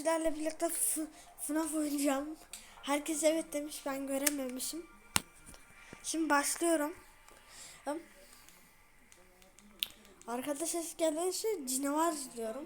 Sizlerle birlikte FNAF oynayacağım. Herkes evet demiş ben görememişim. Şimdi başlıyorum. Hım. Arkada ses gelirse canavar izliyorum.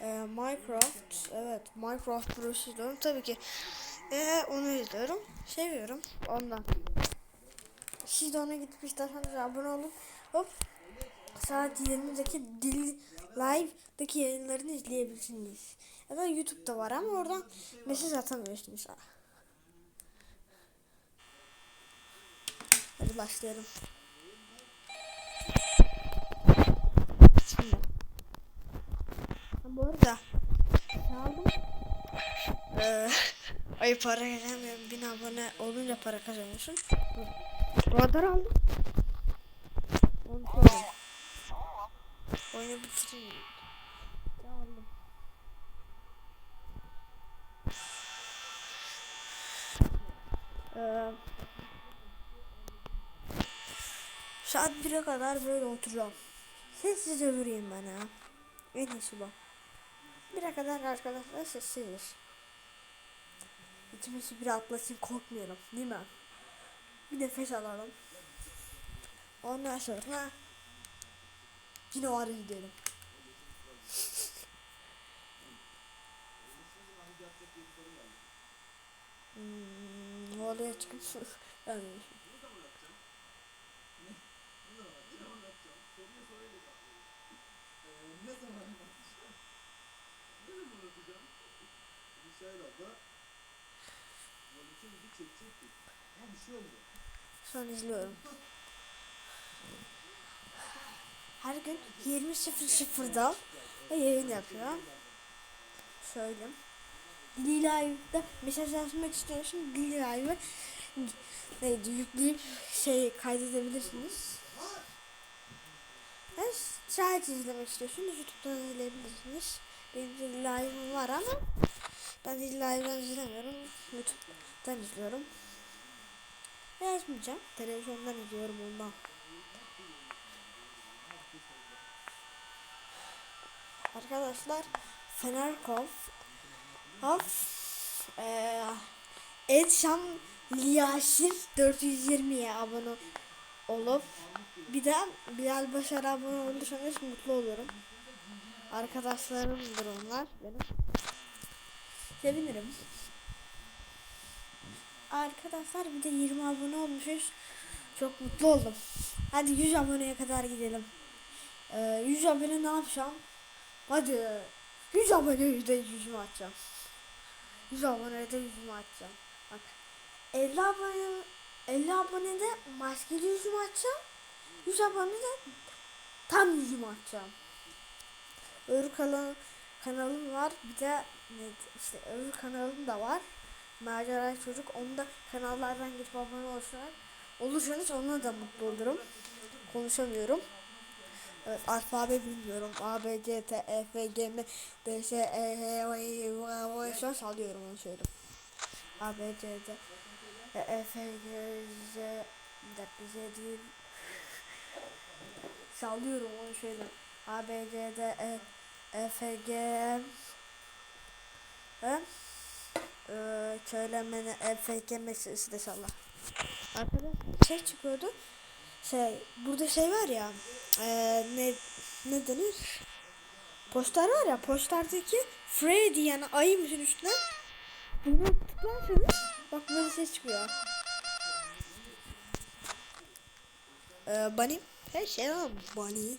Ee, Minecraft, evet Minecraft Bros izliyorum. Tabii ki ee, onu izliyorum. Seviyorum ondan. Siz de ona gidip isterseniz abone olun. Hop. Saat 20'deki Dil Live'daki yayınlarını izleyebilirsiniz. Ya da YouTube'da var ama oradan mesaj atamıyorsunuz. Hadi başlayalım. Şimdi. Ha, bu arada aldım? Ee, ay para kazanmıyorum. Bin abone olunca para kazanıyorsun. Bu aldım. Onu sonra. Oyunu bitireyim. Aldım. Ee, saat 1'e kadar böyle oturacağım. Sessizce durayım ben ya. En iyisi bu. 1'e kadar arkadaşlar sessiziz. İçimizi bir atlasın korkmayalım değil mi? Bir nefes alalım. Ondan sonra yine o ara gidelim. Hmm, oraya çıkıp yani şu an izliyorum. Her gün 20.00'da yayın yapıyor. Söyleyeyim. Dili Live'da mesaj yazmak istiyorsun. Dili Live'ı neydi yükleyip şey kaydedebilirsiniz. Yani sadece izlemek istiyorsunuz YouTube'dan izleyebilirsiniz. Benim Dili Live'ım var ama ben Live'dan izlemiyorum. YouTube'dan izliyorum. Yazmayacağım. Televizyondan izliyorum ondan. Arkadaşlar Fenerkov Of eee Edşan Liyaşir 420'ye abone olup bir de Bilal Başar abone olursanız mutlu olurum. Arkadaşlarımdır onlar benim. Sevinirim. Arkadaşlar bir de 20 abone olmuşuz. Çok mutlu oldum. Hadi 100 aboneye kadar gidelim. Ee, 100 abone ne yapacağım? Hadi 100 abone de yüzümü açacağım. 100 abonede yüzümü açacağım. Bak 50 abone 50 abonede maskeli yüzümü açacağım. 100 abonede tam yüzümü açacağım. Öbür kanal, kanalım var. Bir de ne, işte öbür kanalım da var. Macera Çocuk. Onu da kanallardan gidip abone olursanız, olursanız ona da mutlu olurum. Konuşamıyorum. Evet, alfabe bilmiyorum. A, B, C, T, E, F, G, M, D, S, E, H, O, I, O, O, S, sallıyorum onu söyleyeyim. A, B, C, D, E, F, G, Z, dakika Z değil. Sallıyorum onu söyleyeyim. A, B, C, D, E, F, G, e, ee, söylemene E, F, G, M, S, S de salla. Arkada şey çıkıyordu. Şey, burada şey var ya. Eee ne ne denir? Poster var ya posterdeki Freddy yani ayımızın üstüne bunu tıklarsanız bak böyle ses çıkıyor. Ee, Bunny. Hey selam Bunny.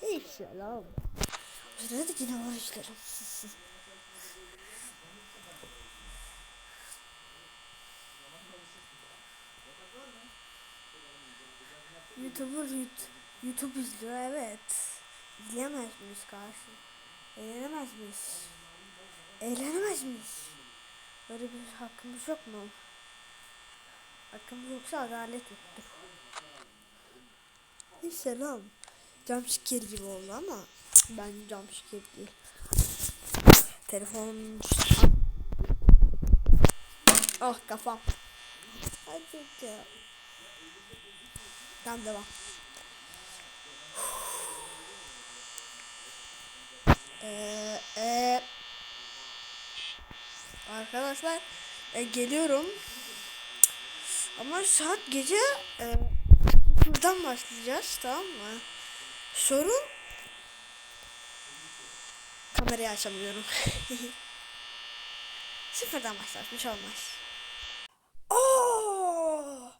Hey selam. Da yine var işlerim. YouTuber YouTube, izliyor evet. İzleyemez miyiz karşı? Eğlenemez miyiz? Eğlenemez miyiz? Böyle bir hakkımız yok mu? Hakkımız yoksa adalet yoktur. Hey selam. Jumpscare gibi oldu ama ben jumpscare değil. Telefon Oh kafam. Hadi ya. Tamam devam. Ee, e, Arkadaşlar e, geliyorum. Ama saat gece e, buradan başlayacağız tamam mı? Sorun kamerayı açamıyorum. Sıfırdan başlar şey olmaz. Aa!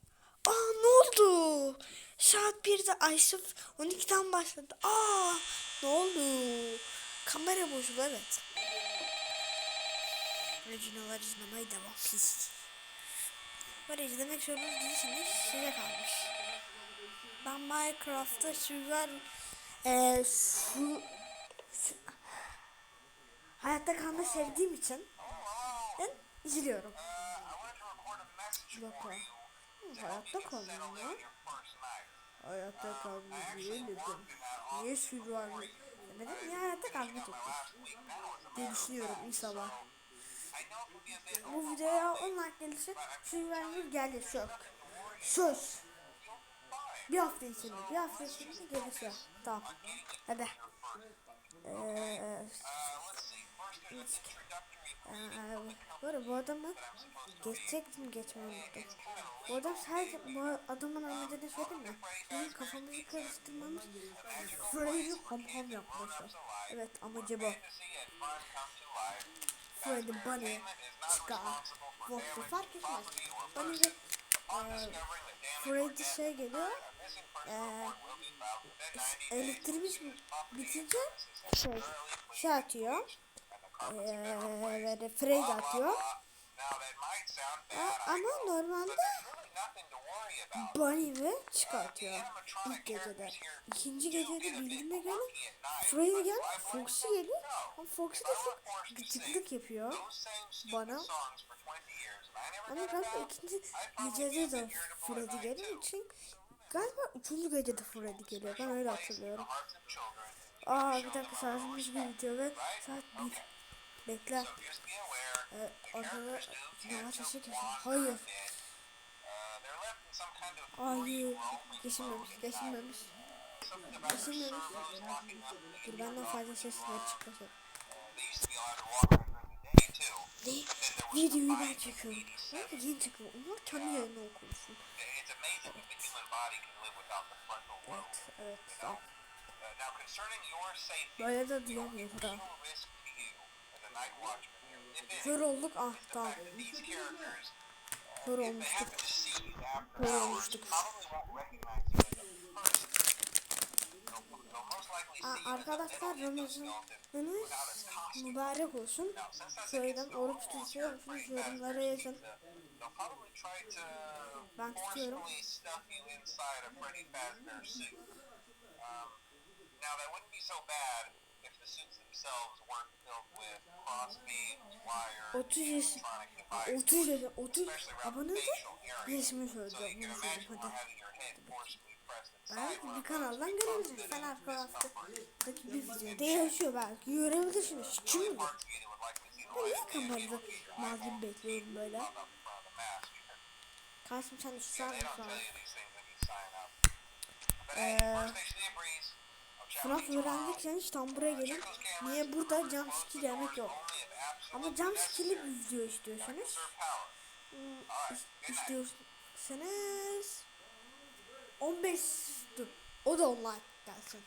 Aa ne oldu? Saat 1'de ay sıfır 12'den başladı. Aa ne oldu? Kamera bozuldu evet. Originalar izlemeye devam. Böyle izlemek zorunda değilsiniz. Size kalmış. Ben Minecraft'ta Survival eee su, su hayatta kalmayı sevdiğim için ben izliyorum. Ha. Hı, Hayatta kalmıyorum ya. Hayatta kalmayı niye dedim? Niye Survival demedim? Niye hayatta kalmayı tuttum? diye düşünüyorum inşallah. Bu videoya 10 like gelirse Survivor gelir şok. Söz. Bir hafta içinde, bir hafta içinde gelirse. Tamam. Hadi. Ee, ee, arada bu adamı geçecektim geçmeyi unuttum. Bu adam sadece bu adamın amacını söyleyeyim mi? Bizim kafamızı karıştırmamız Freddy ham ham yapması. Evet amacı bu. Freddy Bunny çıkar. Fox'u fark etmez. Bunny ve e, Freddy şey geliyor. E, bitince şey, şey atıyor. E, böyle Freddy atıyor. E, ama normalde Bunny ve çıkartıyor ilk gecede. İkinci gecede bildiğime göre Freddy geldi, Foxy geliyor. Ama Foxy de çok gıcıklık yapıyor bana. Ama galiba ikinci gecede de Freddy geliyor için galiba üçüncü gecede Freddy geliyor. Ben öyle hatırlıyorum. Aa bir dakika bir bitiyor ve saat bir. Bekle. Ee, arkada yavaş sesi kesin. Hayır. Hayır. Geçilmemiş, geçilmemiş. Geçilmemiş. Dur benden fazla sesler çıkmasın. Ne? Videoyu ben çekiyorum. Ben de yeni çekiyorum. Onlar kendi yayını okumuşsun. Evet, evet. Böyle de diyemiyoruz da. Kör olduk, ah tamam. Kör olmuştuk. Kör olmuştuk. Aa, arkadaşlar Ramazanınız mübarek olsun. Söyledim oruç tutuyor musunuz yorumlara yazın. Ben tutuyorum. Now that wouldn't be so bad if the suits themselves weren't filled with cross beams, wires, 30 yaş electronic 30 devices, yaş 30 especially around abone de So söyleyeceğim. Bunu imagine hadi. Belki bir kanaldan big Fen disposable Arkalas'taki bir videoda yaşıyor belki. Görebilirsiniz. Kim the Ben niye kamerada malzeme bekliyorum böyle? Karşım sen susar mısın? tell FNAF öğrendiyseniz tam buraya gelin. Niye burada jump skill yemek yok. Ama jump skill'i bir video istiyorsanız hmm, is- istiyorsanız 15 dur. O da online gelsin.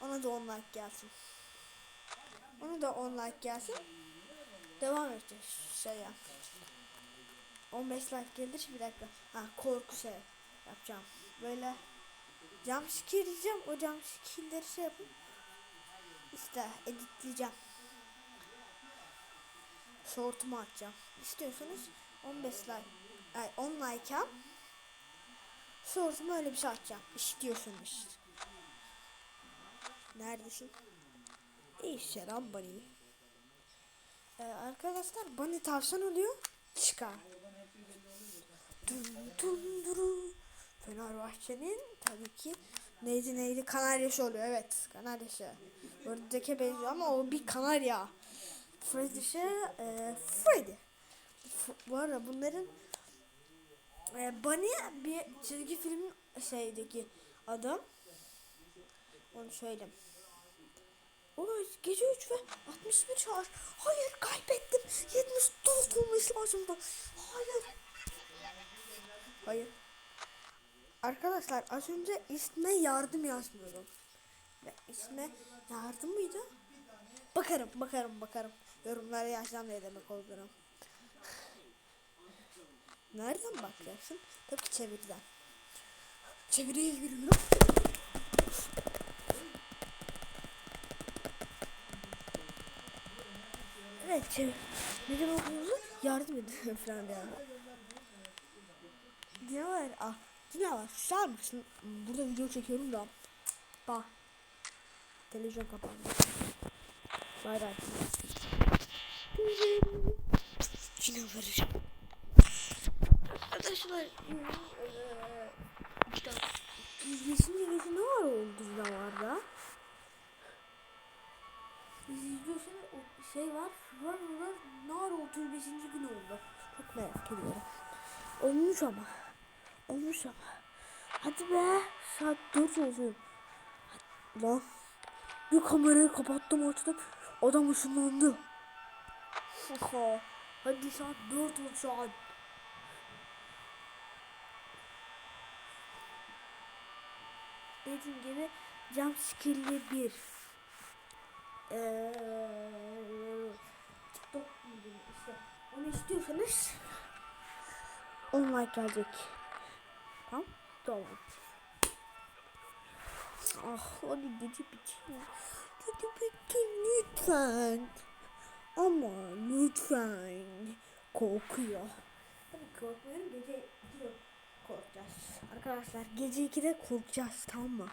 Ona da online gelsin. Ona da online gelsin. Devam edeceğiz şey ya. 15 like gelir bir dakika. Ha korku şey yapacağım. Böyle skill diyeceğim. O jump skill'leri şey yapın. İşte editleyeceğim. Short'umu atacağım. İstiyorsanız 15 like ay 10 like al. Short'umu öyle bir şey atacağım. İstiyorsanız. Neredesin? İyi selam Bunny. Ee, arkadaşlar Bunny tavşan oluyor. Çıkar. Dun dun duru. Fenerbahçe'nin tabii ki neydi neydi kanaryası oluyor evet kanaryası. Buradaki benziyor ama o bir kanarya. Freddy şey e, Freddy. F- bu arada bunların e, Bunny bir çizgi filmin şeydeki adam. Onu söyleyeyim. Oy gece 3 ve 61 şarj. Hayır kaybettim. 74 olması lazımdı. Hayır. Hayır. Arkadaşlar az önce isme yardım yazmıyorum. Ve isme yardım mıydı? Bakarım bakarım bakarım. Yorumlara yazacağım ne demek olduğunu. Nereden bakacaksın? Tabii ki çeviriden. Çeviriye giriyorum. Evet çevir. Ne demek olduğunu yardım edin falan. Ne var? Ah, ne var? Susar mısın? Burada video çekiyorum da. Bak. Televizyon kapandı. Bay bay. Yine varacağım. Arkadaşlar. işte, Beşinci gece ne var oldu zamanlarda? O şey var, şu var, şu var. Nar 35. gün oldu. Çok merak ediyorum. Olmuş ama. Olmuş ama. Hadi be. Saat 4 oldu. Lan. Bir kamerayı kapattım açtım. Adam ışınlandı. Hadi saat 4 oldu şu. Dediğim gibi cam skill'li bir. Eee TikTok işte. Onu istiyorsanız 10 like gelecek. Tamam. Tamam. Ah hadi gece bitiyor. Gece bitin lütfen. Ama lütfen. Korkuyor. Tabii korkmuyorum. Gece 2'de korkacağız. Arkadaşlar gece 2'de korkacağız tamam mı?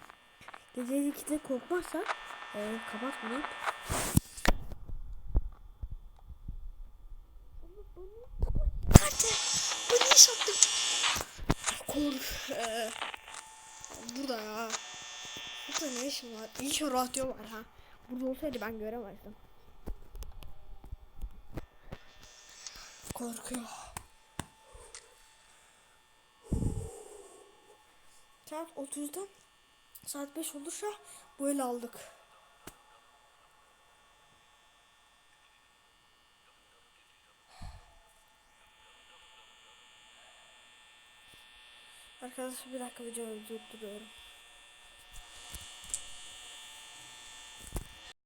Gece 2'de korkmazsak e, kapatmayın. Kaçtı. Bu niye sattım? Kork. Ee, burada ya. Burada ne işim var? İyi ki radyo var ha. Burada olsaydı ben göremezdim. Korkuyor. Saat 30'dan saat 5 olursa böyle aldık. Arkadaşlar bir dakika videoyu durduruyorum.